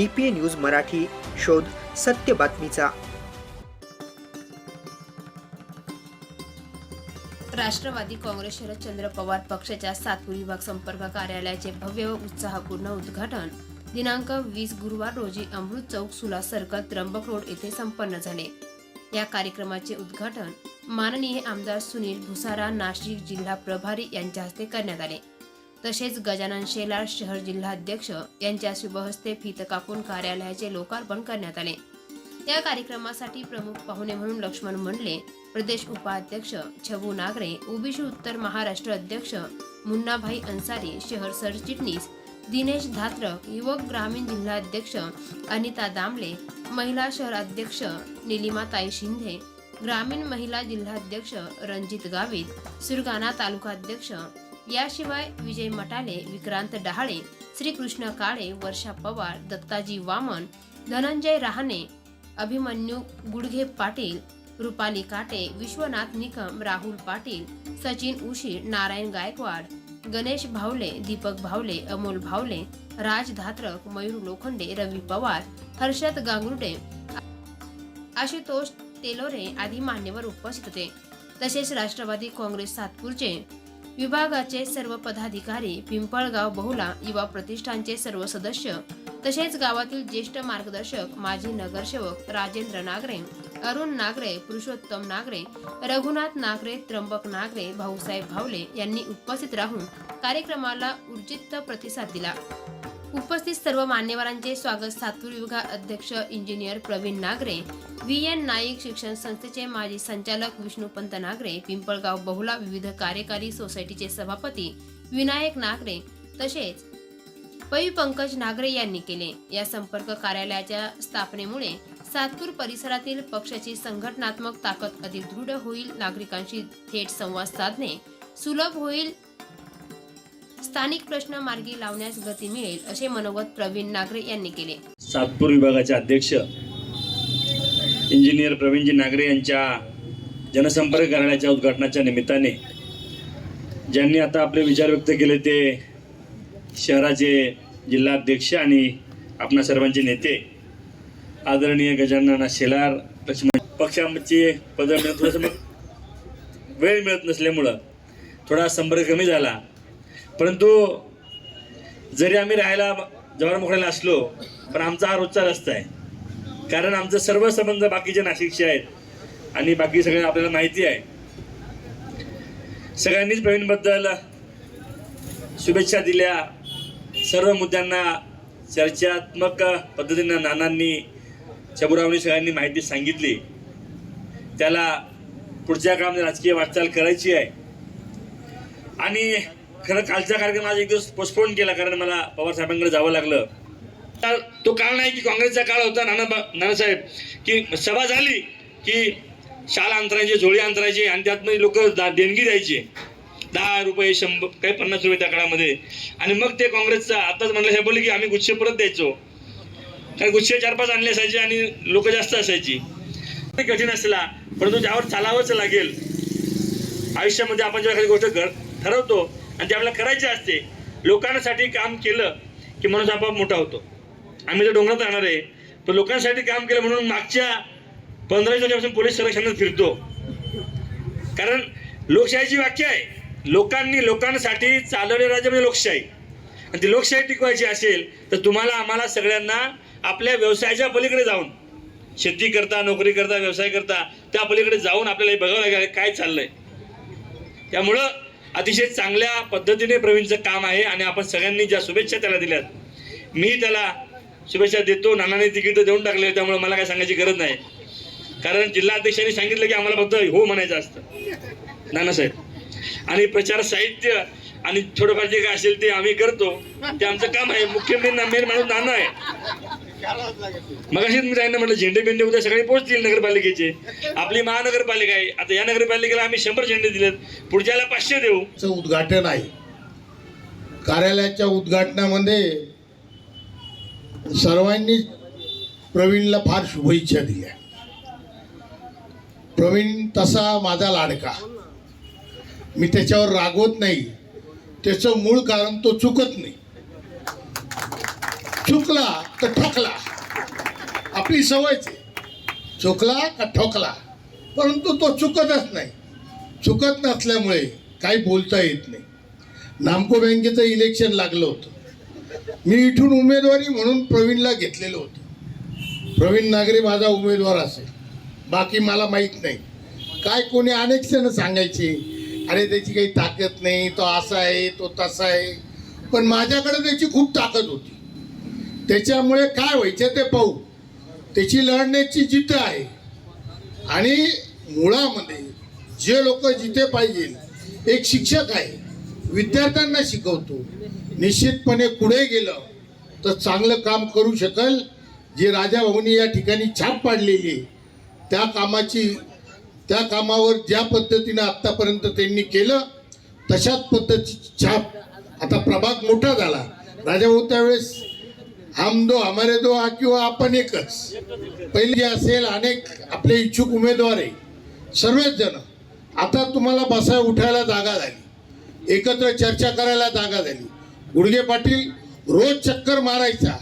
D P A news Marathi शोध सत्य बातमीचा. राष्ट्रवादी काँग्रेस शरदचंद्र पवार पक्षाच्या सातपूर विभाग संपर्क कार्यालयाचे भव्य व उत्साहपूर्ण उद्घाटन. दिनांक वीस गुरुवार रोजी अमृत चौक सुला सर्कल त्र्यंबक रोड येथे संपन्न झाले. या कार्यक्रमाचे उद्घाटन माननीय आमदार सुनील भुसारा नाशिक जिल्हा प्रभारी यांच्या हस्ते करण्यात आले. तसेच गजानन शेलार शहर जिल्हाध्यक्ष यांच्या शुभहस्ते फीत कापून कार्यालयाचे लोकार्पण करण्यात आले. त्या कार्यक्रमासाठी प्रमुख पाहुणे म्हणून लक्ष्मण मंडले प्रदेश उपाध्यक्ष छबू नागरे ओबीसी उत्तर महाराष्ट्र अध्यक्ष मुन्नाभाई अन्सारी शहर सरचिटणीस दिनेश धात्रक युवक ग्रामीण जिल्हाध्यक्ष अनिता दामले महिला शहर अध्यक्ष निलिमाताई शिंदे ग्रामीण महिला जिल्हाध्यक्ष रणजित गावित सुरगाणा तालुकाध्यक्ष याशिवाय विजय मटाले विक्रांत डहाळे श्रीकृष्ण काळे वर्षा पवार दत्ताजी वामन धनंजय रहाणे अभिमन्यू गुडघे पाटील रुपाली काटे विश्वनाथ निकम राहुल पाटील सचिन उशीर नारायण गायकवाड गणेश भावले दीपक भावले अमोल भावले राज धात्रक मयूर लोखंडे रवी पवार हर्षद गांगुर्डे आशुतोष तेलोरे आदी मान्यवर उपस्थित होते. तसेच राष्ट्रवादी काँग्रेस सातपूरचे विभागाचे सर्व पदाधिकारी पिंपळगाव बहुला युवा प्रतिष्ठानचे सर्व सदस्य तसेच गावातील ज्येष्ठ मार्गदर्शक माजी नगरसेवक राजेंद्र नागरे अरुण नागरे पुरुषोत्तम नागरे रघुनाथ नागरे त्र्यंबक नागरे भाऊसाहेब भावले यांनी उपस्थित राहून कार्यक्रमाला ऊर्जित प्रतिसाद दिला. उपस्थित सर्व मान्यवरांचे स्वागत सातपूर विभाग अध्यक्ष engineer Pravin Nagare V N Naik शिक्षण संस्थेचे माजी संचालक विष्णुपंत नागरे पिंपळगाव बहुला विविध कार्यकारी सोसायटीचे सभापती विनायक नागरे तसेच पै पंकज नागरे यांनी केले. या संपर्क कार्यालयाच्या स्थापनेमुळे सातपूर परिसरातील पक्षाची संघटनात्मक ताकद अधिक दृढ होईल नागरिकांशी थेट संवाद साधणे सुलभ होईल स्थानिक प्रश्न मार्गी लावण्यास गती मिळेल असे मनोगत प्रवीण नागरे यांनी केले. सातपूर विभागाचे अध्यक्ष इंजिनियर प्रवीणजी नागरे यांच्या जनसंपर्क कार्यालयाच्या उद्घाटनाच्या निमित्ताने ज्यांनी आता आपले विचार व्यक्त केले ते शहराचे जिल्हाध्यक्ष आणि आपणा सर्वांचे नेते आदरणीय गजानना शेलार लक्ष्मण पक्षाचे पद मिळत थोडंसं मग वेळ मिळत नसल्यामुळं थोडा संपर्क कमी झाला. परंतु जरी आम्ही राहायला जवळ मोकळ्याला असलो पण आमचा हा रोजचा रस्ता आहे. कारण आमचं सर्व संबंध बाकीचे नाशिकचे आहेत आणि बाकी सगळ्यांना आपल्याला माहिती आहे. सगळ्यांनीच प्रवीणबद्दल शुभेच्छा दिल्या. सर्व मुद्द्यांना चर्चात्मक पद्धतीनं नानांनी शबुरावनी सगळ्यांनी माहिती सांगितली. त्याला पुढच्या काळामध्ये राजकीय वाटचाल करायची आहे. आणि खरं कालचा कार्यक्रम आज एक दिवस पोस्टपोन केला कारण मला पवारसाहेबांकडे जावं लागलं. तर तो काळ नाही की काँग्रेसचा काळ होता नाना नानासाहेब की सभा झाली की शाळा अंतरायचे झोळी अंतरायचे आणि त्यातमध्ये लोक देणगी द्यायचे. दहा रुपये शंभर काही पन्नास रुपये त्या काळामध्ये. आणि मग ते काँग्रेसचा आताच म्हणलं हे बोलले की आम्ही गुच्छे परत द्यायचो. कारण गुच्छे चार पाच आणले असायचे आणि लोक जास्त असायची. ते कठीण असला परंतु त्यावर चालावंच लागेल. आयुष्यामध्ये आपण जेव्हा काही गोष्ट घर ठरवतो आणि ते आपल्याला करायची असते लोकांसाठी काम केलं की माणूस आपोआप मोठा होतो. आम्ही तर डोंगरात राहणार आहे पण लोकांसाठी काम केलं म्हणून मागच्या पंधरा वर्षापासून पोलीस संरक्षणात फिरतो. कारण लोकशाहीची व्याख्या आहे. लोकांनी लोकांसाठी चालवले राज्य म्हणजे लोकशाही. आणि ती लोकशाही टिकवायची असेल तर तुम्हाला आम्हाला सगळ्यांना आपल्या व्यवसायाच्या पलीकडे जाऊन शेती करता नोकरी करता व्यवसाय करता त्या पलीकडे जाऊन आपल्याला हे बघावं लागेल काय चाललंय. त्यामुळं अतिशय चांगल्या पद्धतीने प्रवीणचं काम आहे आणि आपण सगळ्यांनी ज्या शुभेच्छा त्याला दिल्यात मी त्याला शुभेच्छा देतो नानाने तिकीट देऊन टाकले त्यामुळे मला काय सांगायची गरज नाही. कारण जिल्हा अध्यक्षांनी सांगितलं की आम्हाला फक्त हो म्हणायचं असतं. नानासाहेब आणि प्रचार साहित्य आणि थोडंफार जे काय असेल ते आम्ही करतो ते आमचं काम आहे. मुख्य मेन मेन माणूस नाना आहे. मग अशीच मी त्यांना म्हटलं झेंडे बेंडे उद्या सगळे पोहोचतील नगरपालिकेचे. आपली महानगरपालिका आहे. आता या नगरपालिकेला आम्ही शंभर झेंडे दिलेत. पुढच्याला पाचशे देऊ. उद्घाटन आहे. कार्यालयाच्या उद्घाटनामध्ये सर्वांनी प्रवीणला फार शुभेच्छा दिल्या. प्रवीण तसा माझा लाडका. मी त्याच्यावर रागवत नाही. त्याचं मूळ कारण तो चुकत नाही. चुकला तर ठोकला? आपली सवयच आहे. चुकला का ठोकला? परंतु तो चुकतच नाही. चुकत नसल्यामुळे काही बोलता येत नाही. नामको बँकेचं इलेक्शन लागलं होतं. मी इथून उमेदवारी म्हणून प्रवीणला घेतलेलं होतं. प्रवीण नागरे माझा उमेदवार असेल. बाकी मला माहीत नाही. काय कोणी अनेक जण सांगायचे अरे त्याची काही ताकद नाही तो असा आहे तो तसा आहे. पण माझ्याकडे त्याची खूप ताकद होती. त्याच्यामुळे काय व्हायचं ते पाहू. त्याची लढण्याची जिद्द आहे. आणि मुळामध्ये जे लोक जिथे पाहिजे एक शिक्षक आहे विद्यार्थ्यांना शिकवतो. निश्चितपणे पुढे गेलं तर चांगलं काम करू शकल. जे राजा भाऊनी या ठिकाणी छाप पाडलेली आहे त्या कामाची त्या कामावर ज्या पद्धतीनं आत्तापर्यंत त्यांनी केलं तशाच पद्धतीची छाप. आता प्रभाग मोठा झाला. राजाभाऊ त्यावेळेस हम दो हमारे दो हा किंवा आपण एकच। पहिली असेल अनेक आपले इच्छुक उमेदवार आहे सर्वच जण. आता तुम्हाला बसाय उठायला जागा झाली. एकत्र चर्चा करायला जागा झाली. गुडगे पाटील रोज चक्कर मारायचा.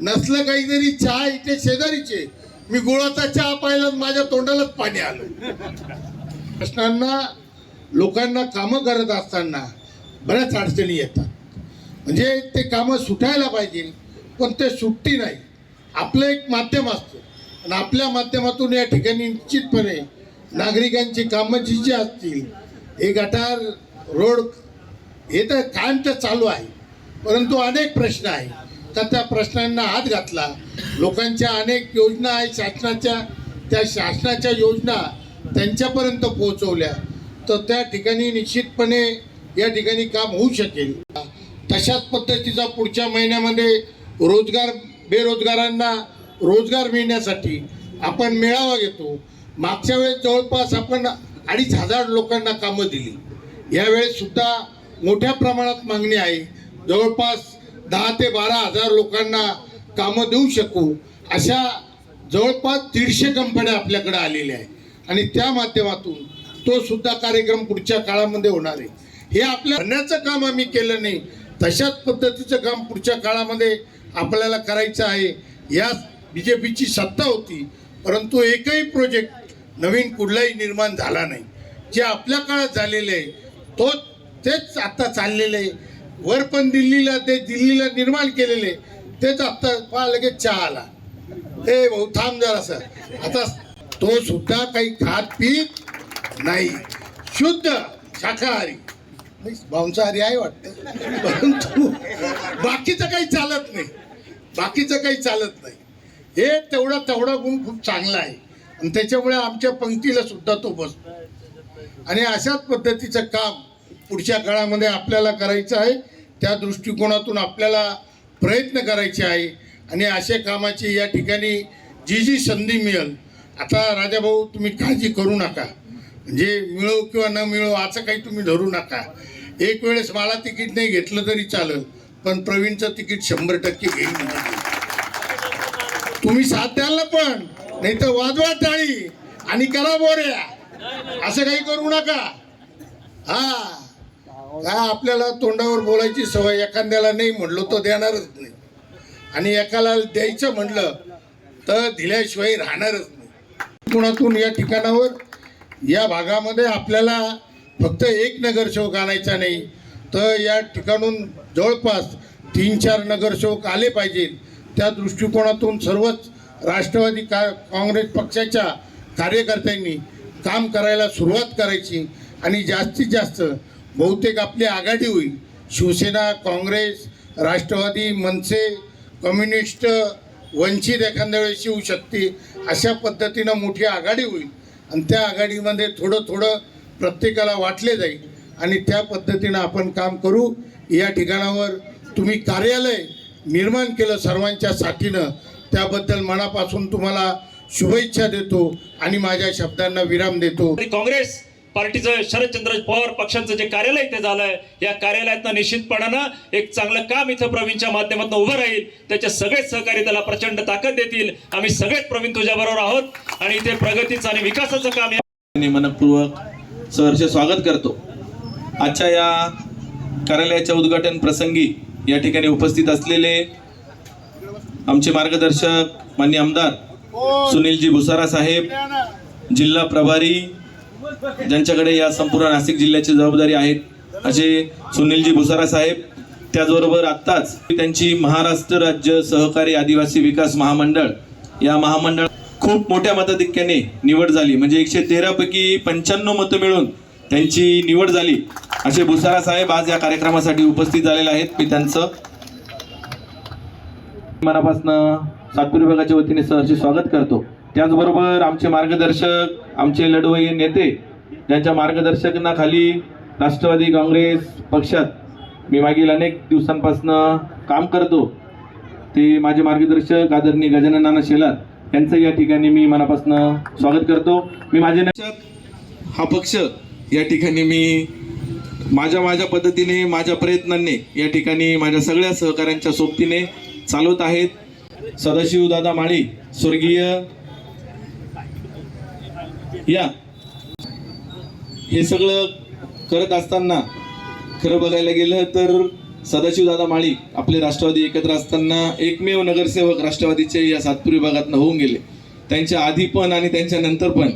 नसलं काहीतरी चहा इथे शेजारीचे. मी गुळाचा चहा पाहिला माझ्या तोंडालाच पाणी आलं. प्रश्नांना लोकांना कामं करत असताना बऱ्याच अडचणी येतात. म्हणजे ते कामं सुटायला पाहिजे. पण ते सुट्टी नाही. आपलं एक माध्यम असतं. आणि आपल्या माध्यमातून या ठिकाणी निश्चितपणे नागरिकांची कामं जी जी असतील हे गटार रोड हे तर कायम तर चालू आहे. परंतु अनेक प्रश्न आहे तर त्या प्रश्नांना हात घातला. लोकांच्या अनेक योजना आहेत. शासनाच्या त्या शासनाच्या योजना त्यांच्यापर्यंत पोहोचवल्या. तर त्या ठिकाणी निश्चितपणे या ठिकाणी काम होऊ शकेल. तशाच पद्धतीचा पुढच्या महिन्यामध्ये रोजगार बेरोजगारांना रोजगार मिळण्यासाठी आपण मेळावा घेतो. मागच्या वेळेस जवळपास आपण अडीच हजार लोकांना कामं दिली. यावेळेस सुद्धा मोठ्या प्रमाणात मागणी आहे. जवळपास दहा ते बारा हजार लोकांना कामं देऊ शकू अशा जवळपास दीडशे कंपन्या आपल्याकडे आलेल्या आहेत. आणि त्या माध्यमातून तो सुद्धा कार्यक्रम पुढच्या काळामध्ये होणार आहे. हे आपल्या म्हणण्याचं काम आम्ही केलं नाही. तशाच पद्धतीचं काम पुढच्या काळामध्ये आपल्याला करायचं आहे. या बी जे पीची सत्ता होती परंतु एकही प्रोजेक्ट नवीन कुठलाही निर्माण झाला नाही. जे आपल्या काळात झालेले आहे तो तेच आता चाललेलं आहे. वर पण दिल्लीला ते दिल्लीला निर्माण केलेले तेच आत्ता पहा लगेच चहा आला हे भाऊ थांब जरासं आता तो सुद्धा काही खात पीत नाही. शुद्ध शाकाहारी. मांसाहारी आहे वाटतं. परंतु बाकीचं काही चालत नाही. बाकीचं काही चालत नाही. हे तेवढा तेवढा गुण खूप चांगला आहे. आणि त्याच्यामुळे आमच्या पंक्तीला सुद्धा तो बसतो. आणि अशाच पद्धतीचं काम पुढच्या काळामध्ये आपल्याला करायचं आहे. त्या दृष्टिकोनातून आपल्याला प्रयत्न करायचे आहे. आणि अशा कामाची या ठिकाणी जी जी संधी मिळेल आता राजाभाऊ तुम्ही काळजी करू नका. म्हणजे मिळो किंवा न मिळो असं काही तुम्ही धरू नका. एक वेळेस मला तिकीट नाही घेतलं तरी चालेल. पण प्रवीणचं तिकीट शंभर टक्के घेईन तुम्ही साथ द्याल ना पण नाही तर वाजवा टाळी आणि करा बोऱ्या असं काही करू नका. हा. काय आपल्याला तोंडावर बोलायची सवय एखाद्याला नाही म्हणलो तो देणारच नाही. आणि एकाला द्यायचं म्हणलं तर दिल्याशिवाय राहणारच नाही. कुणातून या ठिकाणावर या भागामध्ये आपल्याला फक्त एक नगरसेवक आणायचा नाही तर या ठिकाणून जवळपास तीन चार नगरसेवक आले पाहिजेत त्या दृष्टिकोनातून सर्वच राष्ट्रवादी का काँग्रेस पक्षाच्या कार्यकर्त्यांनी काम करायला सुरुवात करायची आणि जास्तीत जास्त बहुतेक आपली आघाडी होईल. शिवसेना काँग्रेस राष्ट्रवादी मनसे कम्युनिस्ट वंचित एखाद्या वेळेस येऊ शकते अशा पद्धतीनं मोठी आघाडी होईल. आणि त्या आघाडीमध्ये थोडं थोडं प्रत्येकाला वाटले जाईल. आणि त्या पद्धतीनं आपण काम करू. या ठिकाणावर तुम्ही कार्यालय निर्माण केलं सर्वांच्या साथीनं. त्याबद्दल मनापासून तुम्हाला शुभेच्छा देतो आणि माझ्या शब्दांना विराम देतो. आणि काँग्रेस पार्टीचं शरदचंद्र पवार पक्षाचं जे कार्यालय इथे झालंय या कार्यालयातनं निश्चितपणानं एक चांगलं काम इथं प्रवीणच्या माध्यमातून उभं राहील. त्याचे सगळेच सहकारी त्याला प्रचंड ताकद देतील. आम्ही सगळेच प्रवीण तुझ्याबरोबर आहोत आणि इथे प्रगतीचं आणि विकासाचं काम मनपूर्वक सहर्ष स्वागत करतो. आजच्या या कार्यालयाच्या उद्घाटन प्रसंगी या ठिकाणी उपस्थित असलेले आमचे मार्गदर्शक मान्य आमदार सुनीलजी भुसारा साहेब जिल्हा प्रभारी ज्यांच्याकडे या संपूर्ण नाशिक जिल्ह्याची जबाबदारी आहेत असे सुनीलजी भुसारा साहेब त्याचबरोबर आत्ताच त्यांची महाराष्ट्र राज्य सहकारी आदिवासी विकास महामंडळ या महामंडळ खूप मोठ्या मताधिक्याने निवड झाली. म्हणजे एकशे तेरापैकी पंच्याण्णव मतं मिळून त्यांची निवड झाली. असे भुसारा साहेब आज या कार्यक्रमासाठी उपस्थित झालेले आहेत. मी त्यांचं मनापासनं सातपूर विभागाच्या वतीने सहर्ष स्वागत करतो. त्याचबरोबर आमचे मार्गदर्शक आमचे लढवई नेते ज्यांच्या मार्गदर्शकांखाली राष्ट्रवादी काँग्रेस पक्षात मी मागील अनेक दिवसांपासनं काम करतो. ते माझे मार्गदर्शक आदरणीय गजानन नाना शेलार यांचं या ठिकाणी मी मनापासनं स्वागत करतो. मी माझे हा पक्ष या ठिकाणी मी माझ्या माझ्या पद्धतीने माझ्या प्रयत्नांनी या ठिकाणी माझ्या सगळ्या सहकाऱ्यांच्या सोबतीने चालवत आहेत. सदाशिव दादा माळी स्वर्गीय या. हे सगळं करत असताना खरं बघायला गेलं तर सदाशिव दादा माळी आपले राष्ट्रवादी एकत्र असताना एकमेव नगरसेवक राष्ट्रवादीचे या सातपूर विभागातनं होऊन गेले. त्यांच्या आधी पण आणि त्यांच्या नंतर पण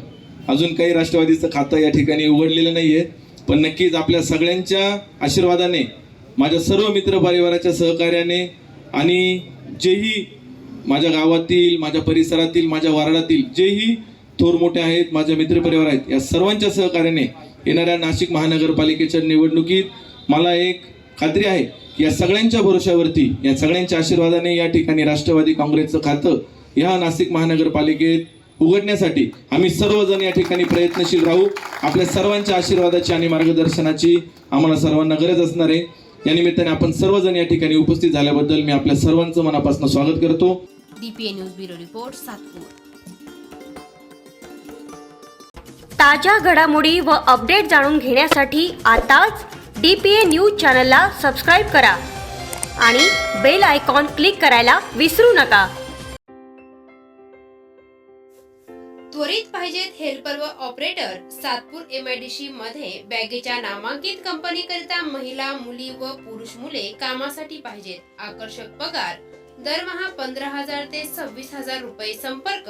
अजून काही राष्ट्रवादीचं खातं या ठिकाणी उघडलेलं नाही आहे पण नक्कीच आपल्या सगळ्यांच्या आशीर्वादाने माझ्या सर्व मित्र परिवाराच्या सहकार्याने आणि जेही माझ्या गावातील माझ्या परिसरातील माझ्या वार्डातील जेही थोर मोठे आहेत माझे मित्रपरिवार आहेत या सर्वांच्या सहकार्याने येणाऱ्या नाशिक महानगरपालिकेच्या निवडणुकीत मला एक खात्री आहे की या सगळ्यांच्या भरोश्यावरती या सगळ्यांच्या आशीर्वादाने या ठिकाणी राष्ट्रवादी काँग्रेसचं खातं ह्या नाशिक महानगरपालिकेत उघडण्यासाठी आम्ही सर्वजण या ठिकाणी प्रयत्नशील राहू. आपल्या सर्वांच्या आशीर्वादाची आणि मार्गदर्शनाची आम्हाला सर्वांना गरज असणार आहे. या निमित्ताने आपण सर्वजण या ठिकाणी उपस्थित झाल्याबद्दल मी आपल्या सर्वांचं मनापासून स्वागत करतो. DPA news bureau report Satpur. ताज्या घडामोडी व अपडेट जाणून घेण्यासाठी आताच डी पी ए न्यूज चॅनलला सबस्क्राईब करा. आणि बेल आयकॉन क्लिक करायला विसरू नका. त्वरित पाहिजेत हेल्पर व ऑपरेटर सातपूर एमआयडीसी मध्ये बॅगेच्या नामांकित कंपनीकरिता महिला मुली व पुरुष मुले कामासाठी पाहिजेत. आकर्षक पगार दरमहा पंधरा हजार ते सव्वीस हजार रुपये संपर्क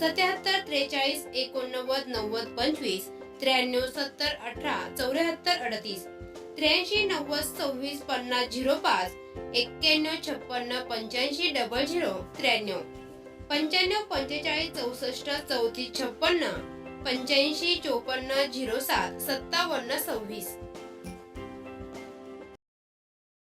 सत्याहत्तर त्रेचाळीस एकोणनव्वद नव्वद पंचवीस त्र्याण्णव सत्तर अठरा चौऱ्याहत्तर अडतीस त्र्याऐंशी नव्वद सव्वीस पन्नास झिरो पाच एक्क्याण्णव छप्पन्न पंच्याऐंशी डबल झिरो त्र्याण्णव. पंच्याण्णव पंचेचाळीस चौसष्ट चौतीस छप्पन्न पंच्याऐंशी चोपन्न झिरो सात सत्तावन्न सव्वीस.